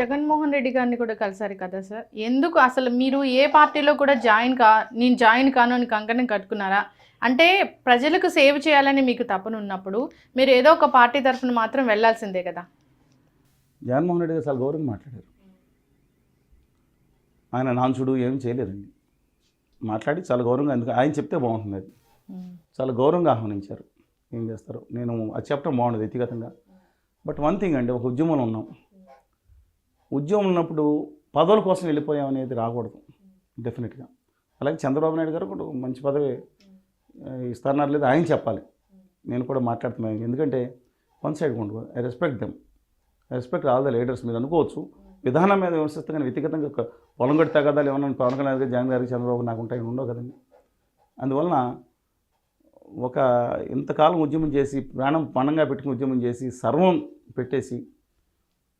జగన్మోహన్ రెడ్డి గారిని కూడా కలిసారు కదా సార్? ఎందుకు అసలు మీరు ఏ పార్టీలో కూడా జాయిన్ కా నేను జాయిన్ కాను అని కంకణం కట్టుకున్నారా? అంటే ప్రజలకు సేవ చేయాలని మీకు తప్పనున్నప్పుడు మీరు ఏదో ఒక పార్టీ తరఫున మాత్రం వెళ్ళాల్సిందే కదా. జగన్మోహన్ రెడ్డి గారు చాలా గౌరవంగా మాట్లాడారు. ఆయన నాన్సుడు ఏం చేయలేదండి. మాట్లాడి చాలా గౌరవంగా ఎందుకు ఆయన చెప్తే బాగుంటుంది. అది చాలా గౌరవంగా ఆహ్వానించారు. ఏం చేస్తారు? నేను అది చెప్పడం బాగుండదు వ్యక్తిగతంగా. బట్ వన్ థింగ్ అండి ఒక ఉద్యమంలో ఉన్నాం. ఉద్యమం ఉన్నప్పుడు పదవుల కోసం వెళ్ళిపోయాం అనేది రాకూడదు. డెఫినెట్గా అలాగే చంద్రబాబు నాయుడు గారు కూడా మంచి పదవి ఇస్తారన్నారు లేదు ఆయన చెప్పాలి. నేను కూడా మాట్లాడుతున్నాను ఎందుకంటే వన్ సైడ్ ఉండదు I respect them. I respect all the leaders. మీరు అనుకోవచ్చు విధానం మీద విమర్శిస్తే కానీ వ్యక్తిగతంగా పొలం గడి తగదాలు ఏమన్నా పవన్ కళ్యాణ్ గారు జగన్ గారికి చంద్రబాబు నాకు ఉంటాయి ఉండవు కదండి. అందువలన ఒక ఇంతకాలం ఉద్యమం చేసి ప్రాణం పణంగా పెట్టుకుని ఉద్యమం చేసి సర్వం పెట్టేసి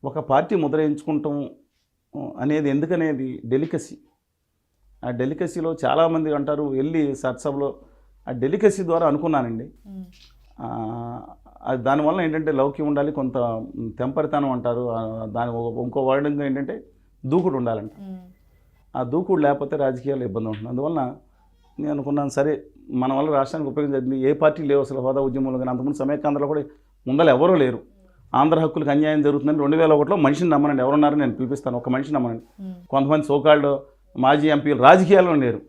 ఒక పార్టీ ముద్ర ఎంచుకుంటాం ఆ, అనేది ఎందుకనేది? డెలికసీ. ఆ డెలికసీలో చాలామంది అంటారు వెళ్ళి సత్సభలో ఆ డెలికసీ ద్వారా అనుకున్నానండి. దానివల్ల ఏంటంటే లౌక్యం ఉండాలి కొంత తెంపరితనం అంటారు. దాని ఇంకో వర్డంగా ఏంటంటే దూకుడు ఉండాలంట. ఆ దూకుడు లేకపోతే రాజకీయాల్లో ఇబ్బంది ఉంటుంది. అందువలన నేను అనుకున్నాను సరే మన వల్ల రాష్ట్రానికి ఉపయోగించింది ఏ పార్టీ లేవు అసలు హోదా ఉద్యమంలో కానీ అంతకుముందు సమైక్యాంధ్రలో కూడా ముందర ఎవరూ లేరు. ఆంధ్ర హక్కులకు అన్యాయం జరుగుతుందని రెండు వేల ఒకటిలో మనిషిని నమ్మనండి ఎవరున్నారని నేను పిలిపిస్తాను. ఒక మనిషిని నమ్మనండి కొంతమంది సోకాళ్ళు మాజీ ఎంపీలు రాజకీయాల్లో లేరు.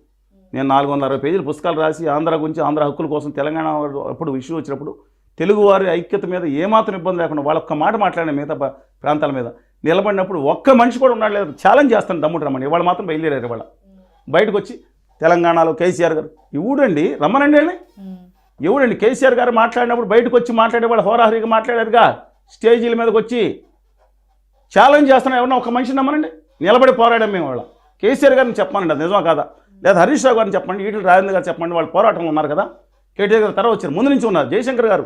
నేను నాలుగు వందల అరవై పేజీలు పుస్తకాలు రాసి ఆంధ్ర గురించి ఆంధ్ర హక్కుల కోసం తెలంగాణ అప్పుడు ఇష్యూ వచ్చినప్పుడు తెలుగువారి ఐక్యత మీద ఏమాత్రం ఇబ్బంది లేకుండా వాళ్ళ ఒక్క మాట మాట్లాడిన మిగతా ప్రాంతాల మీద నిలబడినప్పుడు ఒక్క మనిషి కూడా ఉన్నాడు లేదు. ఛాలెంజ్ చేస్తాను దమ్ముడు రమ్మని. ఇవాళ మాత్రం బయలుదేరారు ఇవాళ. బయటకు వచ్చి తెలంగాణలో కేసీఆర్ గారు. ఇవుడండి రమ్మనండి అని ఎవడండి కేసీఆర్ గారు మాట్లాడినప్పుడు బయటకు వచ్చి మాట్లాడే వాళ్ళు హోరాహరిగా మాట్లాడారుగా. స్టేజీల మీదకి వచ్చి ఛాలెంజ్ చేస్తున్నా ఎవరన్నా ఒక మనిషిని నమ్మనండి? నిలబడి పోరాడాం మేము వాళ్ళ. కేసీఆర్ గారిని చెప్పానండి అది నిజమా కాదా? లేదా హరీష్ రావు గారిని చెప్పండి ఈటల రాజేంద్ర గారు చెప్పండి వాళ్ళు పోరాటంలో ఉన్నారు కదా? కేటీఆర్ గారు తర్వాత వచ్చారు ముందు నుంచి ఉన్నారు. జయశంకర్ గారు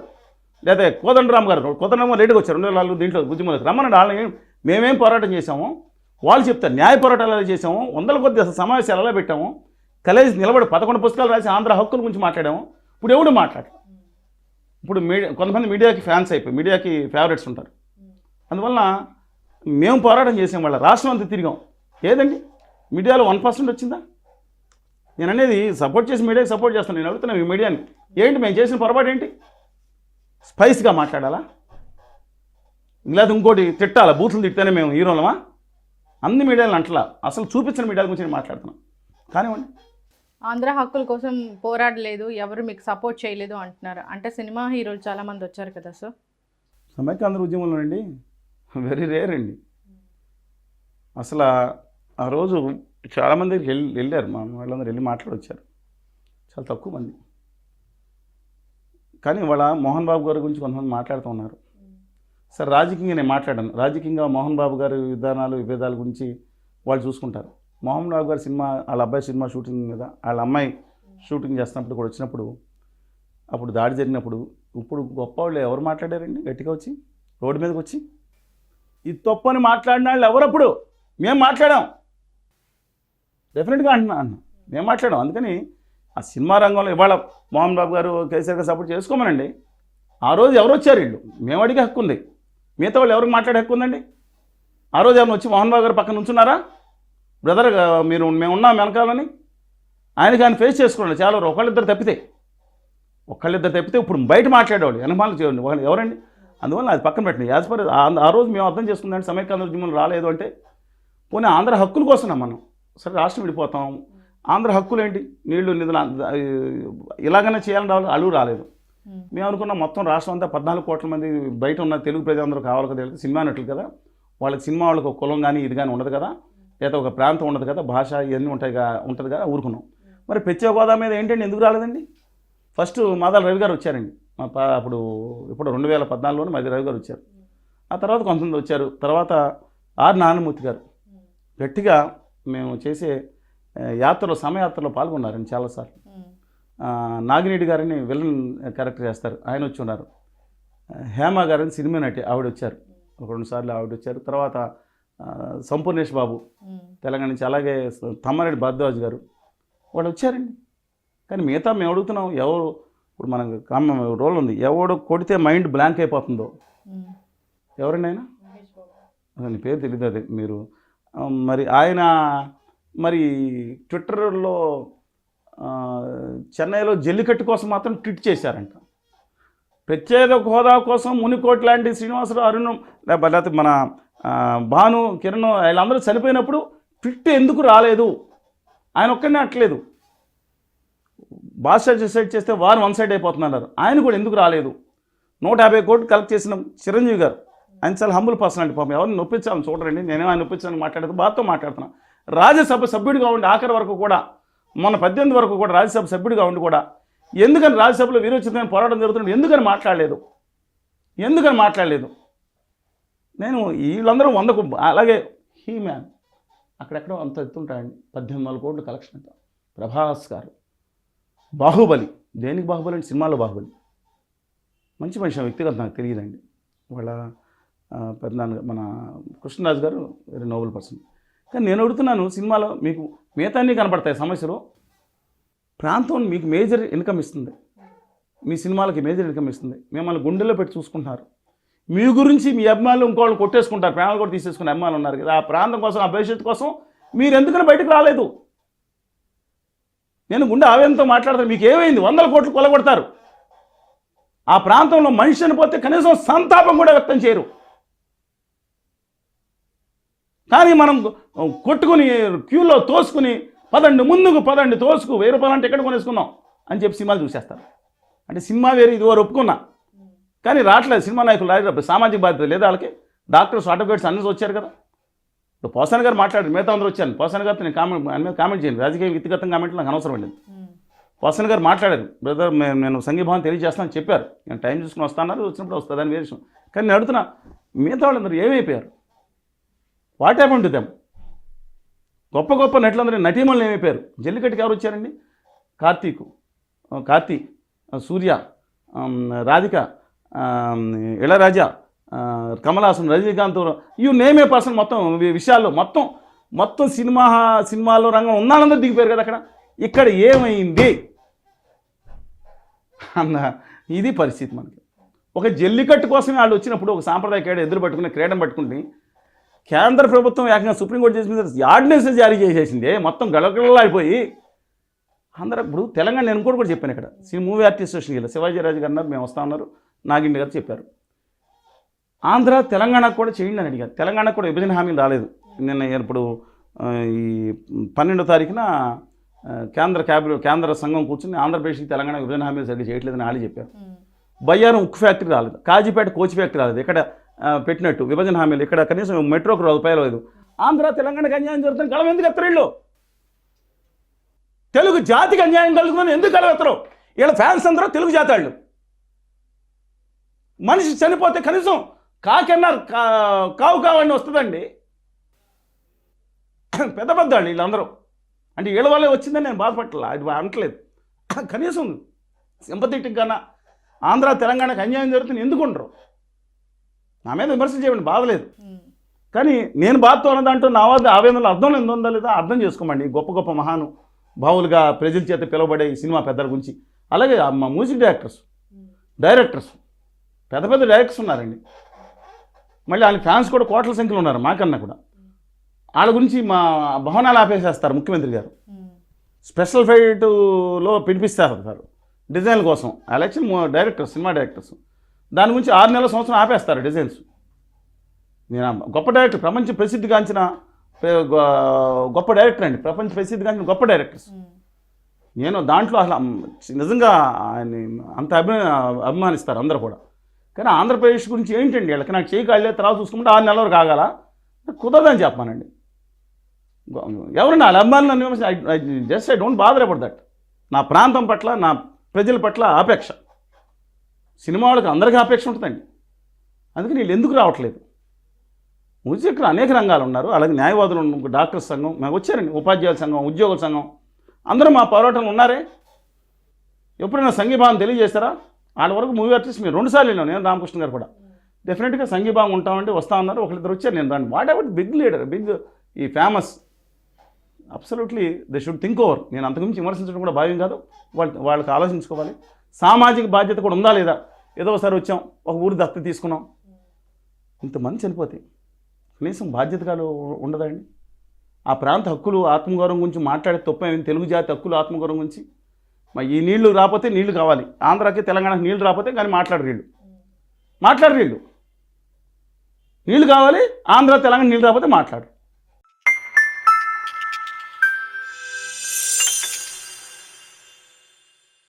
లేదా కోదండరామ్ గారు కోదండరామ్ గారు లేటుగా వచ్చారు రెండు వేల నాలుగు దీంట్లో ఉద్యమంలోకి రమ్మనండి వాళ్ళని మేమేం పోరాటం చేసాము వాళ్ళు చెప్తారు న్యాయ పోరాటాలు ఎలా చేసాము వందల కొద్ది అసలు సమావేశాలు ఎలా పెట్టాము? కలేజ్ నిలబడి పదకొండు పుస్తకాలు రాసి ఆంధ్ర హక్కుల గురించి మాట్లాడాము. ఇప్పుడు ఎవడు మాట్లాడు ఇప్పుడు మీడియా కొంతమంది మీడియాకి ఫ్యాన్స్ అయిపోయి మీడియాకి ఫేవరెట్స్ ఉంటారు. అందువలన మేము పోరాటం చేసాం వాళ్ళ రాష్ట్రం అంతా తిరిగాం. ఏదండి? మీడియాలో వన్ పర్సెంట్ వచ్చిందా? నేను అనేది సపోర్ట్ చేసి మీడియాకి సపోర్ట్ చేస్తాను నేను అడుగుతున్నాను ఈ మీడియాని. ఏంటి మేము చేసిన పొరపాటు ఏంటి? స్పైస్గా మాట్లాడాలా? లేదా ఇంకోటి తిట్టాలా? బూతులు తిట్టానే మేము హీరోలమా? అన్ని మీడియాలను అంటలా. అసలు చూపించిన మీడియాల గురించి నేను మాట్లాడుతున్నాం. కానివ్వండి. ఆంధ్ర హక్కుల కోసం పోరాడలేదు ఎవరు మీకు సపోర్ట్ చేయలేదు అంటున్నారు. అంటే సినిమా హీరోలు చాలామంది వచ్చారు కదా సార్ సమైక్యాంధ్ర ఉద్యమంలో అండి వెరీ రేర్ అండి. అసలు ఆ- రోజు చాలామంది వెళ్ళి వెళ్ళారు మా వాళ్ళందరూ వెళ్ళి మాట్లాడొచ్చారు. చాలా తక్కువ మంది. కానీ వాళ్ళ మోహన్ బాబు గారి గురించి కొంతమంది మాట్లాడుతూ ఉన్నారు. సార్ రాజకీయంగా నేను మాట్లాడాను. రాజకీయంగా మోహన్ బాబు గారి విధానాలు విభేదాల గురించి వాళ్ళు చూసుకుంటారు. మోహన్ బాబు గారి సినిమా వాళ్ళ అబ్బాయి సినిమా షూటింగ్ మీద వాళ్ళ అమ్మాయి షూటింగ్ చేస్తున్నప్పుడు కూడా వచ్చినప్పుడు అప్పుడు దాడి జరిగినప్పుడు ఇప్పుడు గొప్ప వాళ్ళు ఎవరు మాట్లాడారండి? గట్టిగా వచ్చి రోడ్డు మీదకి వచ్చి? ఈ తప్పని మాట్లాడిన వాళ్ళు ఎవరప్పుడు మేము మాట్లాడాం. డెఫినెట్గా అంటున్నా అన్న. మేము మాట్లాడాం. అందుకని ఆ సినిమా రంగంలో ఇవాళ మోహన్ బాబు గారు కేసీఆర్ గారు సపోర్ట్ చేసుకోమనండి. ఆ రోజు ఎవరు వచ్చారు వీళ్ళు? మేము అడిగే హక్కు ఉంది. మిగతా వాళ్ళు ఎవరికి మాట్లాడే హక్కు ఉందండి? ఆ రోజు ఏమైనా వచ్చి మోహన్ బాబు గారు పక్కన ఉంచున్నారా బ్రదర్ మీరు మేము ఉన్నాం వెనకాలని. ఆయనకి ఆయన ఫేస్ చేసుకోండి. చాలా ఒకళ్ళిద్దరు తప్పితే ఒకళ్ళిద్దరు తప్పితే ఇప్పుడు బయట మాట్లాడేవాళ్ళు వెనకాల చేయండి. వాళ్ళు ఎవరండి? అందువల్ల అది పక్కన పెట్టండి. యాజ్ పర్ ఆ రోజు మేము అర్థం చేసుకుందంటే సమైక్యాంధ్ర ఉద్యమం రాలేదు అంటే పోనీ ఆంధ్ర హక్కుల కోసమే మనం? సరే రాష్ట్రం విడిపోతాం. ఆంధ్ర హక్కులు ఏంటి? నీళ్ళు నిధులు ఇలాగనే చేయాలని రావాలి అడుగు రాలేదు. మేము. అనుకున్నాం మొత్తం రాష్ట్రం అంతా పద్నాలుగు కోట్ల మంది బయట ఉన్న తెలుగు ప్రజలందరూ కావాలి కదా సినిమా నటులు కదా. వాళ్ళకి సినిమా వాళ్ళకి ఒక కులం కానీ ఇది కానీ ఉండదు కదా. లేదా ఒక ప్రాంతం ఉండదు కదా భాష ఇవన్నీ ఉంటాయి కదా ఉంటుంది కదా ఊరుకున్నాం. మరి ప్రత్యేక హోదా మీద ఏంటండి ఎందుకు రాలేదండి? ఫస్ట్ మాదాల రవి గారు వచ్చారండి. మా పా- అప్పుడు ఇప్పుడు రెండు వేల పద్నాలుగులోనే మాది రవి గారు వచ్చారు. ఆ తర్వాత కొంతమంది వచ్చారు. తర్వాత ఆర్ నారాయణమూర్తి గారు. గట్టిగా మేము చేసే యాత్రలో సమయాత్రలో పాల్గొన్నారండి చాలాసార్లు. ఆ, నాగిరెడ్డి గారిని విలన్ క్యారెక్టర్ చేస్తారు. ఆయన వచ్చి ఉన్నారు. హేమ గారిని సినిమా నటి ఆవిడ వచ్చారు. ఒక రెండు సార్లు ఆవిడ వచ్చారు. తర్వాత సంపూర్ణేష్ బాబు. తెలంగాణ నుంచి అలాగే తమ్మారెడ్డి భరద్వాజ్ గారు. వాళ్ళు వచ్చారండి. కానీ మిగతా మేము అడుగుతున్నాం ఎవరు ఇప్పుడు మనకు కామన్ రోల్ ఉంది. ఎవడు కొడితే మైండ్ బ్లాంక్ అయిపోతుందో. ఎవరండి ఆయన? అతని పేరు తెలియదు అది మీరు. మరి ఆయన మరి ట్విట్టర్లో చెన్నైలో జల్లికట్టు కోసం మాత్రం ట్వీట్ చేశారంట. ప్రత్యేక హోదా కోసం మునికోట్ లాంటి శ్రీనివాసరావు అరుణ్ లేకపోతే మన భాను కిరణ్ వీళ్ళందరూ చనిపోయినప్పుడు ట్విట్ ఎందుకు రాలేదు? ఆయన ఒక్కడనే అట్లేదు. భాష డిసైడ్ చేస్తే వారు వన్ సైడ్ అయిపోతున్నారు. ఆయన కూడా ఎందుకు రాలేదు? నూట యాభై కోట్లు కలెక్ట్ చేసిన చిరంజీవి గారు ఆయన చాలా హంబుల్ పర్సనాలిటీ పాపం. ఎవరిని నొప్పించాలని చూడరండి. నేనే ఆయన నొప్పించాలని మాట్లాడుతూ బాధతో మాట్లాడుతున్నా. రాజ్యసభ సభ్యుడిగా ఉండి ఆఖరి వరకు కూడా మొన్న పద్దెనిమిది వరకు కూడా రాజ్యసభ సభ్యుడిగా ఉండి కూడా ఎందుకని రాజ్యసభలో వీరోచితమైన పోరాటం జరుగుతుంది ఎందుకని మాట్లాడలేదు? ఎందుకని మాట్లాడలేదు? నేను వీళ్ళందరూ వందకు అలాగే హీ మ్యాన్ అక్కడెక్కడో అంత ఎత్తుంటాయండి. పద్దెనిమిది వందల కోట్లు కలెక్షన్ అంట ప్రభాస్ గారు. బాహుబలి. దేనికి బాహుబలి అంటే సినిమాలో బాహుబలి. మంచి మనిషి వ్యక్తిగత నాకు తెలియదండి. వాళ్ళ పెద్దనాన్న మన కృష్ణరాజు గారు వెరీ నోబెల్ పర్సన్. కానీ నేను అడుగుతున్నాను సినిమాలో మీకు మిగతాన్ని కనపడతాయి సమస్యలు. ప్రాంతం మీకు మేజర్ ఇన్కమ్ ఇస్తుంది. మీ సినిమాలకి మేజర్ ఇన్కమ్ ఇస్తుంది. మిమ్మల్ని గుండెల్లో పెట్టి చూసుకుంటున్నారు. మీ గురించి మీ అభిమానులు ఇంకోళ్ళు కొట్టేసుకుంటారు. ప్రాణాలు కూడా తీసేసుకునే అభిమానులు ఉన్నారు కదా. ఆ ప్రాంతం కోసం ఆ భవిష్యత్తు కోసం మీరు ఎందుకని బయటకు రాలేదు? నేను గుండె ఆవేదనతో మాట్లాడతాను. మీకు ఏమైంది? వందల కోట్లు కొలగొడతారు. ఆ ప్రాంతంలో మనిషి చనిపోతే కనీసం సంతాపం కూడా వ్యక్తం చేయరు. కానీ మనం కొట్టుకుని క్యూలో తోసుకుని పదండి ముందుకు పదండి తోసుకు వెయ్యి రూపాయలు అంటే ఎక్కడ కొనేసుకున్నాం? అని చెప్పి సినిమాలు చూసేస్తారు. అంటే సినిమా వేరు ఇది వారు ఒప్పుకున్నా. కానీ రావట్లేదు. సినిమా నాయకులు రాయడం సామాజిక బాధ్యత లేదా వాళ్ళకి? డాక్టర్స్ ఆటోగ్రేట్స్ అన్నీ వచ్చారు కదా. ఇప్పుడు పోసాని గారు మాట్లాడారు. మిగతా అందరూ వచ్చాను పోసాని గారితో నేను కామెంట్ ఆయన మీద కామెంట్ చేయండి రాజకీయ వ్యక్తిగతంగా కామెంట్లు నాకు అవసరం లేదు పోసాన్ గారు మాట్లాడారు. బ్రదర్ నేను సంఘీభావం తెలియజేస్తానని చెప్పారు. నేను టైం చూసుకుని వస్తాను వచ్చినప్పుడు వస్తుంది అని వేరే విషయం. కానీ నేను అడుగుతున్నా మిగతా వాళ్ళందరూ ఏమైపోయారు? What happen to them? గొప్ప గొప్ప నటులందరూ నటీమణులు ఏమైపోయారు? జల్లికట్టుకి ఎవరు వచ్చారండి? Karthik Karthik Karthi Suriya Radhika Ilaiyaraaja Kamal Haasan Rajinikanth you name a person మొత్తం విషయాల్లో మొత్తం మొత్తం సినిమా సినిమాలో రంగం ఉన్నాళ్ళందరూ దిగిపోయారు కదా అక్కడ. ఇక్కడ ఏమైంది? అన్న ఇది పరిస్థితి మనకి. ఒక జల్లికట్టు కోసమే వాళ్ళు వచ్చినప్పుడు ఒక సాంప్రదాయ క్రీడ ఎదురు పట్టుకుని క్రీడను పట్టుకుని కేంద్ర ప్రభుత్వం ఏకంగా సుప్రీంకోర్టు చేసిన ఆర్డినెన్స్ జారీ చేసేసింది మొత్తం గడగడలాడిపోయి అందరూ ఇప్పుడు తెలంగాణ నేను కూడా కూడా చెప్పాను ఇక్కడ. సి మూవీ ఆర్టిస్ట్ అసోసియేషన్ వెళ్ళి శివాజీ రాజు గారు అన్నారు మేము వస్తా ఉన్నారు. నాగిండి గారు చెప్పారు. ఆంధ్ర తెలంగాణకు కూడా చేయండి అని అడిగారు. తెలంగాణకు కూడా విభజన హామీలు రాలేదు. నిన్న ఇప్పుడు ఈ పన్నెండో తారీఖున కేంద్ర క్యాబినెట్ కేంద్ర సంఘం కూర్చుని ఆంధ్రప్రదేశ్కి తెలంగాణ విభజన హామీలు సరిగ్గా చేయట్లేదని వాళ్ళు చెప్పారు. బయ్యారం ఉక్కు ఫ్యాక్టరీ రాలేదు. కాజీపేట కోచ్ ఫ్యాక్టరీ రాలేదు. ఇక్కడ పెట్టినట్టు విభజన హామీలు ఇక్కడ కనీసం మెట్రోకు రూపాయలు లేదు ఆంధ్ర తెలంగాణకు అన్యాయం జరుగుతుంది కలం ఎందుకు ఎత్తరు తెలుగు జాతికి అన్యాయం కలుగుతుందని ఎందుకు కలవెత్తరు వీళ్ళ ఫ్యాన్స్ అందరూ తెలుగు జాతి వాళ్ళు. మనిషి చనిపోతే కనీసం కాకన్నారు కా కావు కావని వస్తుందండి. పెద్ద పెద్ద వాళ్ళు వీళ్ళందరూ. అంటే వీళ్ళ వల్లే వచ్చిందని నేను బాధపడలే అది అనట్లేదు. కనీసం సింపథెటిక్ కన్నా ఆంధ్ర తెలంగాణకు అన్యాయం జరుగుతుంది ఎందుకు ఉండరు? నా మీద విమర్శలు చేయండి బాధలేదు కానీ నేను బాధతో ఉన్న దాంట్లో నా వద్ద ఆవేదనలో అర్థం లేదు ఉందా లేదా అర్థం చేసుకోమండి. గొప్ప గొప్ప మహాను భావులుగా ప్రజల చేత పిలువబడే ఈ సినిమా పెద్దల గురించి. అలాగే మా మ్యూజిక్ డైరెక్టర్స్. డైరెక్టర్స్. పెద్ద పెద్ద డైరెక్టర్స్ ఉన్నారండి. మళ్ళీ వాళ్ళ ఫ్యాన్స్ కూడా కోట్ల సంఖ్యలో ఉన్నారు మాకన్నా కూడా. వాళ్ళ గురించి మా భవనాలు ఆపేసేస్తారు ముఖ్యమంత్రి గారు. స్పెషల్ ఫైట్లో పిలిపిస్తారు సార్. డిజైన్ల కోసం. Election directors cinema directors. దాని గురించి ఆరు నెలల సంవత్సరం ఆపేస్తారు డిజైన్స్. నేను గొప్ప డైరెక్టర్ ప్రపంచ ప్రసిద్ధిగాంచిన గొప్ప డైరెక్టర్ అండి. ప్రపంచ ప్రసిద్ధిగాంచిన గొప్ప డైరెక్టర్స్. నేను దాంట్లో అసలు నిజంగా ఆయన్ని అంత అభిమా అభిమానిస్తారు అందరు కూడా. కానీ ఆంధ్రప్రదేశ్ గురించి ఏంటండి? వీళ్ళకి నాకు చేయి కాళ్ళే తర్వాత చూసుకుంటే ఆరు నెలల వరకు ఆగాల కుదరదని చెప్పానండి. ఎవరండి వాళ్ళ అభిమానులు just I don't bother about that నా ప్రాంతం పట్ల నా ప్రజల పట్ల ఆపేక్ష. సినిమా వాళ్ళకి అందరికీ ఆపేక్ష ఉంటుందండి. అందుకని వీళ్ళు ఎందుకు రావట్లేదు? మ్యూజిక్లో అనేక రంగాలు ఉన్నారు. అలాగే న్యాయవాదులు డాక్టర్ సంఘం మాకు వచ్చారండి. ఉపాధ్యాయుల సంఘం ఉద్యోగుల సంఘం. అందరూ మా పోరాటంలో ఉన్నారే? ఎప్పుడైనా సంఘీభావం తెలియజేస్తారా వాళ్ళ వరకు మూవీ ఆర్టిస్ట్ మీరు. రెండుసార్లు వెళ్ళాను నేను రామకృష్ణ గారు కూడా. డెఫినెట్గా సంఘీభావం ఉంటామంటే వస్తా ఉన్నారు ఒకరిద్దరు వచ్చారు. నేను దాన్ని whatever big leader big ఈ famous absolutely they should think over నేను అంతకుమించి విమర్శించడం కూడా భావ్యం కాదు. వాళ్ళు వాళ్ళకి ఆలోచించుకోవాలి. సామాజిక బాధ్యత కూడా ఉందా లేదా? ఏదో ఒకసారి వచ్చాం. ఒక ఊరి దత్త తీసుకున్నాం. ఇంతమంది చనిపోతాయి కనీసం బాధ్యతగాలు ఉండదండి ఆ ప్రాంత హక్కులు ఆత్మగౌరవం గురించి మాట్లాడే తప్ప? తెలుగు జాతి హక్కులు ఆత్మగౌరవం గురించి మరి ఈ నీళ్ళు రాకపోతే నీళ్ళు కావాలి. ఆంధ్రాకి తెలంగాణకి నీళ్ళు రాకపోతే కానీ మాట్లాడరు వీళ్ళు. మాట్లాడరు వీళ్ళు. నీళ్ళు కావాలి ఆంధ్ర తెలంగాణ నీళ్ళు రాకపోతే మాట్లాడరు.